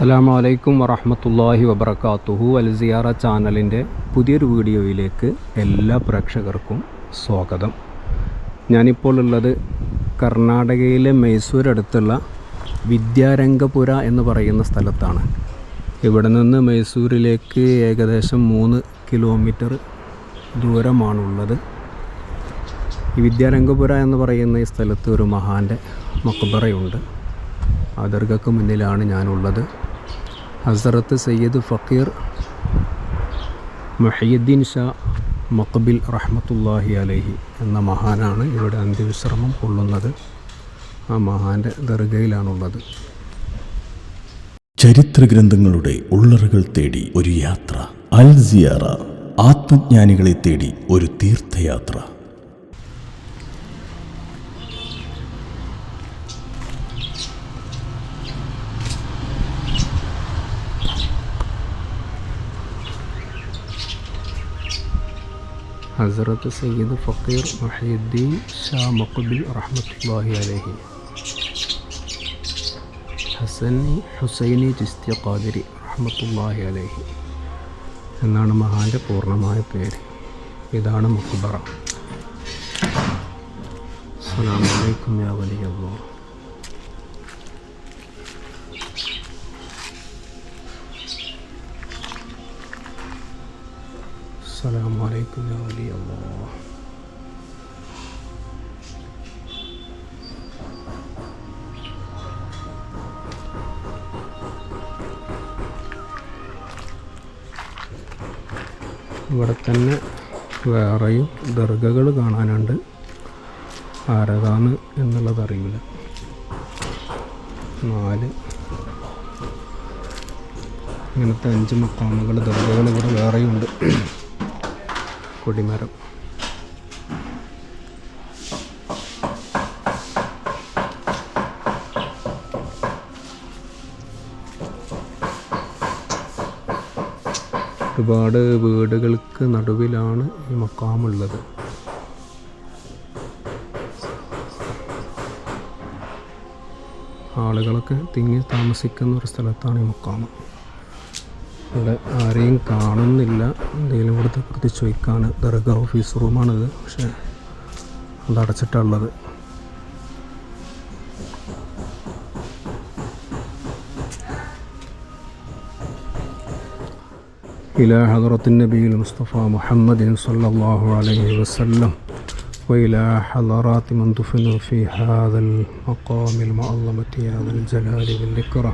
അസ്സലാമു അലൈക്കും വറഹമത്തല്ലാഹി വബർക്കാത്തുഹു അൽ സിയാറ ചാനലിന്റെ പുതിയൊരു വീഡിയോയിലേക്ക് എല്ലാ പ്രേക്ഷകർക്കും സ്വാഗതം. ഞാനിപ്പോൾ ഉള്ളത് കർണാടകയിലെ മൈസൂർ അടുത്തുള്ള വിദ്യാരംഗപുര എന്ന് പറയുന്ന സ്ഥലത്താണ്. ഇവിടെ നിന്ന് മൈസൂരിലേക്ക് ഏകദേശം മൂന്ന് കിലോമീറ്റർ ദൂരമാണുള്ളത്. ഈ വിദ്യാരംഗപുര എന്ന് പറയുന്ന ഈ സ്ഥലത്ത് ഒരു മഹാന്റെ മക്ബറയുണ്ട്. ആ ദർഗക്ക് മുന്നിലാണ് ഞാനുള്ളത്. ഹസറത്ത് സയ്യിദ് ഫക്കീർ മൊഹീദ്ദീൻ ഷാ മക്ബിൽ റഹ്മത്തുല്ലാഹി അലഹി എന്ന മഹാനാണ് ഇവിടെ അന്ത്യവിശ്രമം കൊള്ളുന്നത്. ആ മഹാന്റെ ദർഗയിലാണുള്ളത്. ചരിത്ര ഗ്രന്ഥങ്ങളുടെ ഉള്ളറുകൾ തേടി ഒരു യാത്ര അൽ സിയാറ ആത്മജ്ഞാനികളെ തേടി ഒരു തീർത്ഥയാത്ര. ഹസറത്ത് സയ്യിദ് ഫക്കീർ മൊഹീദ്ദീൻ ഷാ മക്ബിൽ റഹ്മത്തുല്ലാഹി അലൈഹി ഹസനി ഹുസൈനി ചിസ്തി ഖാദിരി റഹ്മത്തുല്ലാഹി അലൈഹി എന്നാണ് മഹാന്റെ പൂർണമായ പേര്. ഇതാണ് മക്ബറ അസ്സാം അലൈക്കും യാ വലിയല്ലാഹ് السلام عليكم يا ولي الله ഇവിടെ തന്നെ വേറെയും ദർഗകൾ കാണാനുണ്ട് ആരതാണ് എന്നുള്ളത് അറിയില്ല നാല് ഇങ്ങനത്തെ അഞ്ച് മക്കാമുകൾ ദർഗകൾ ഇവിടെ വേറെയുണ്ട് കൊടിമരം ഒരുപാട് വീടുകൾക്ക് നടുവിലാണ് ഈ മക്കാമുള്ളത്. ആളുകളൊക്കെ തിങ്ങി താമസിക്കുന്ന ഒരു സ്ഥലത്താണ് ഈ മക്കാമ്. ഇവിടെ ആരെയും കാണുന്നില്ല എന്തെങ്കിലും ഇവിടുത്തെ പ്രതി ചോദിക്കാണ് ദർഗ ഓഫീസ് റൂമാണിത് പക്ഷേ അത് അടച്ചിട്ടുള്ളത് إلى حضرة النبي المصطفى محمد صلى الله عليه وسلم وإلى حضرات من دفنوا في هذا المقام المعظمة هذا الجلال والإكرام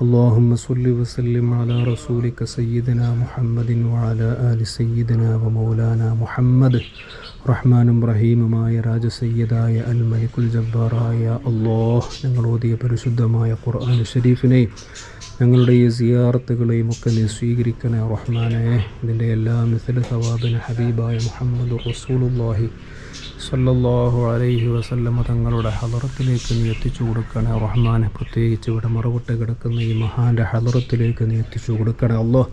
اللهم صل وسلم على رسولك سيدنا محمد وعلى آل سيدنا ومولانا محمد റഹ്മാനും റഹീമുമായ രാജസയ്യദായ അൽ മലിക്കുൽ ജബ്ബാറായ അള്ളാഹ് ഞങ്ങൾ ഓതിയ പരിശുദ്ധമായ ഖുർആൻ ഷരീഫിനെയും ഞങ്ങളുടെ ഈ സിയാറത്തുകളെയും ഒക്കെ നീ സ്വീകരിക്കണേ റഹ്മാനെ. ഇതിന്റെ എല്ലാ മിസല സവാബിന് ഹബീബായ മുഹമ്മദ് റസൂലുല്ലാഹി സല്ലല്ലാഹു അലൈഹി വസല്ലമ തങ്ങളുടെ ഹലറത്തിലേക്ക് നീ എത്തിച്ചു കൊടുക്കണേ റഹ്മാനെ. പ്രത്യേകിച്ച് ഇവിടെ മറവിട്ട് കിടക്കുന്ന ഈ മഹാന്റെ ഹലറത്തിലേക്ക് നീ എത്തിച്ചു കൊടുക്കണേ അല്ലോ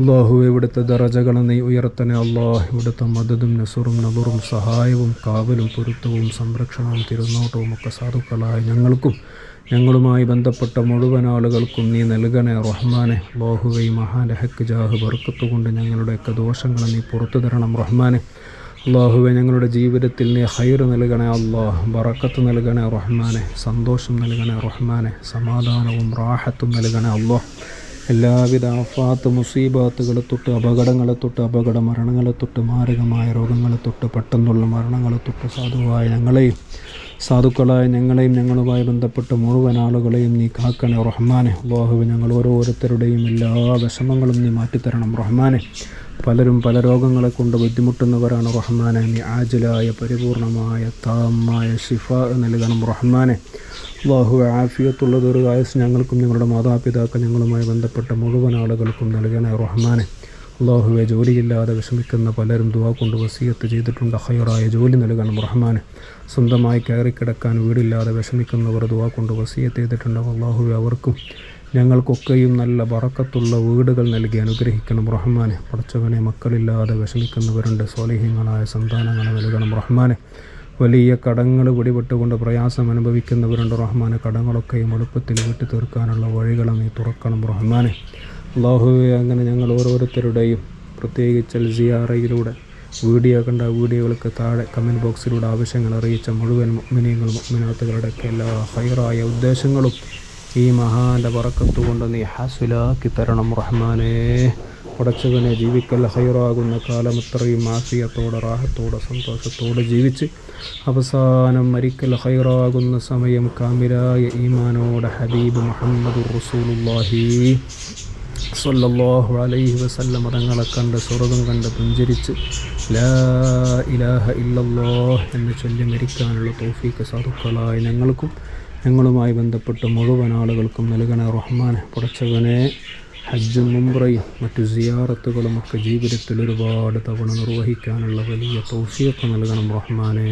അള്ളാഹു ഇവിടുത്തെ ദറജകളെ നീ ഉയർത്തനെ അള്ളാഹ് ഇവിടുത്തെ മദതും നസുറും നബറും സഹായവും കാവലും പൊരുത്തവും സംരക്ഷണവും തിരുനോട്ടവും ഒക്കെ സാധുക്കളായ ഞങ്ങൾക്കും ഞങ്ങളുമായി ബന്ധപ്പെട്ട മുഴുവൻ ആളുകൾക്കും നീ നൽകണേ റഹ്മാനെ. അള്ളാഹുവെ മഹാന്റെ ഹക്ക് ജാഹ് ബർക്കത്തുകൊണ്ട് ഞങ്ങളുടെയൊക്കെ ദോഷങ്ങളെ നീ പുറത്തു തരണം റഹ്മാനെ. അള്ളാഹുവെ ഞങ്ങളുടെ ജീവിതത്തിൽ നീ ഹൈർ നൽകണേ. അള്ളാഹ് ബറക്കത്ത് നൽകണേ റഹ്മാനെ. സന്തോഷം നൽകണേ റഹ്മാനെ. സമാധാനവും റാഹത്തും നൽകണേ അള്ളാഹ്. എല്ലാവിധ ആഫാത്ത് മുസീബാത്തുകളെ തൊട്ട് അപകടങ്ങളെ തൊട്ട് അപകട മരണങ്ങളെ തൊട്ട് മാരകമായ രോഗങ്ങളെ തൊട്ട് പെട്ടെന്നുള്ള മരണങ്ങളെ തൊട്ട് സാധുവായ ഞങ്ങളെയും സാധുക്കളായ ഞങ്ങളെയും ഞങ്ങളുമായി ബന്ധപ്പെട്ട മുഴുവൻ ആളുകളെയും നീ കാക്കണേ റഹ്മാനെ. അള്ളാഹുവെ ഞങ്ങൾ ഓരോരുത്തരുടെയും എല്ലാ വിഷമങ്ങളും നീ മാറ്റിത്തരണം റഹ്മാനെ. പലരും പല രോഗങ്ങളെ കൊണ്ട് ബുദ്ധിമുട്ടുന്നവരാണ് റഹ്മാനെ. നീ ആജലായ പരിപൂർണമായ താമായ ഷിഫ നൽകണം റഹ്മാനെ. അള്ളാഹു ആഫിയത്തുള്ള ആയുസ് ഞങ്ങൾക്കും ഞങ്ങളുടെ മാതാപിതാക്കൾ ഞങ്ങളുമായി ബന്ധപ്പെട്ട മുഴുവൻ ആളുകൾക്കും നൽകണേ റഹ്മാനെ. അള്ളാഹുവെ ജോലിയില്ലാതെ വിഷമിക്കുന്ന പലരും ദുവാ കൊണ്ട് വസീയത്ത് ചെയ്തിട്ടുണ്ട്. ഹയറായ ജോലി നൽകണം റഹ്മാനെ. സ്വന്തമായി കയറിക്കിടക്കാൻ വീടില്ലാതെ വിഷമിക്കുന്നവർ ദുവാ കൊണ്ട് വസീയത്ത് ചെയ്തിട്ടുണ്ട് അള്ളാഹുവെ അവർക്കും ഞങ്ങൾക്കൊക്കെയും നല്ല വറക്കത്തുള്ള വീടുകൾ നൽകി അനുഗ്രഹിക്കണം. റഹ്മാനെ പഠിച്ചവനെ മക്കളില്ലാതെ വിഷമിക്കുന്നവരുണ്ട്. സ്വാലിഹ്യങ്ങളായ സന്താനങ്ങളെ നൽകണം. റഹ്മാനെ വലിയ കടങ്ങൾ പിടിപെട്ടുകൊണ്ട് പ്രയാസം അനുഭവിക്കുന്നവരുണ്ട്. റഹ്മാനെ കടങ്ങളൊക്കെയും എളുപ്പത്തിൽ വീട്ടി തീർക്കാനുള്ള വഴികൾ നീ തുറക്കണം. റഹ്മാനെ അള്ളാഹുവെ അങ്ങനെ ഞങ്ങൾ ഓരോരുത്തരുടെയും പ്രത്യേകിച്ച് എൽ സിയാറയിലൂടെ വീഡിയോ കണ്ട വീഡിയോകൾക്ക് താഴെ കമന്റ് ബോക്സിലൂടെ ആവശ്യങ്ങൾ അറിയിച്ച മുഴുവൻ മിനിയങ്ങളും മിനാത്തുകളുടെയൊക്കെ എല്ലാ ഹൈറായ ഉദ്ദേശങ്ങളും ഈ മഹാന്റെ പറക്കത്തു കൊണ്ട് നീ ഹസുലാക്കി തരണം റഹ്മാനേ. പടച്ചവനെ ജീവിക്കൽ ഹൈറാകുന്ന കാലം അത്രയും ആഫിയത്തോടെ റാഹത്തോടെ സന്തോഷത്തോടെ ജീവിച്ച് അവസാനം മരിക്കൽ ഹൈറാകുന്ന സമയം കാമിലായ ഈമാനോടെ ഹബീബ് മുഹമ്മദ് റസൂലുല്ലാഹി സല്ലല്ലാഹു അലൈഹി വസല്ലം മതങ്ങളെ കണ്ട് സ്വർഗം കണ്ട് പുഞ്ചരിച്ച് ലാ ഇലാഹ ഇല്ലല്ലാഹ് എന്ന് ചൊല്ലി മരിക്കാനുള്ള തോഫീക്ക് സാധുക്കളായ ഞങ്ങൾക്കും ഞങ്ങളുമായി ബന്ധപ്പെട്ട് മുഴുവൻ ആളുകൾക്കും നൽകണ റഹ്മാനെ. പുറച്ചവനെ ഹജ്ജും മുംറയും മറ്റു സിയാറത്തുകളും ഒക്കെ ജീവിതത്തിൽ ഒരുപാട് തവണ നിർവഹിക്കാനുള്ള വലിയ തൗഫീഖ് നൽകണം റഹ്മാനെ.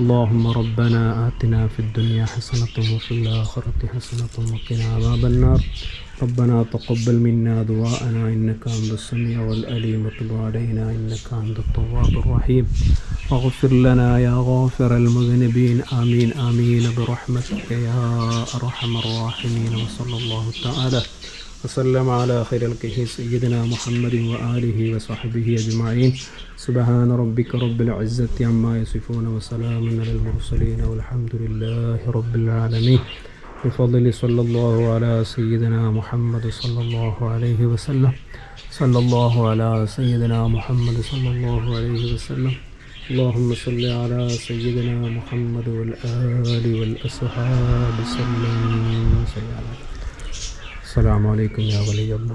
اللهم ربنا آتنا في الدنيا حسنة وفي الآخرة حسنة وقنا عذاب النار. ربنا تقبل منا دعاءنا إنك أنت السميع والأليم وتب علينا إنك أنت التواب الرحيم. واغفر لنا يا غافر المذنبين. آمين آمين. برحمتك يا أرحم الراحمين. وصلى الله تعالى. وسلم على خير الكه سيدنا محمد وآله وصحبه أجمعين. سبحان ربك رب العزة عما يصفون وسلام على المرسلين والحمد لله رب العالمين. بفضل صلى الله على سيدنا محمد صلى الله عليه وسلم. صلى الله على سيدنا محمد صلى الله عليه وسلم. اللهم صل على سيدنا محمد والآل والأصحاب. سلم السلام അസ്സാം വലൈക്കും യാ വലിയുള്ള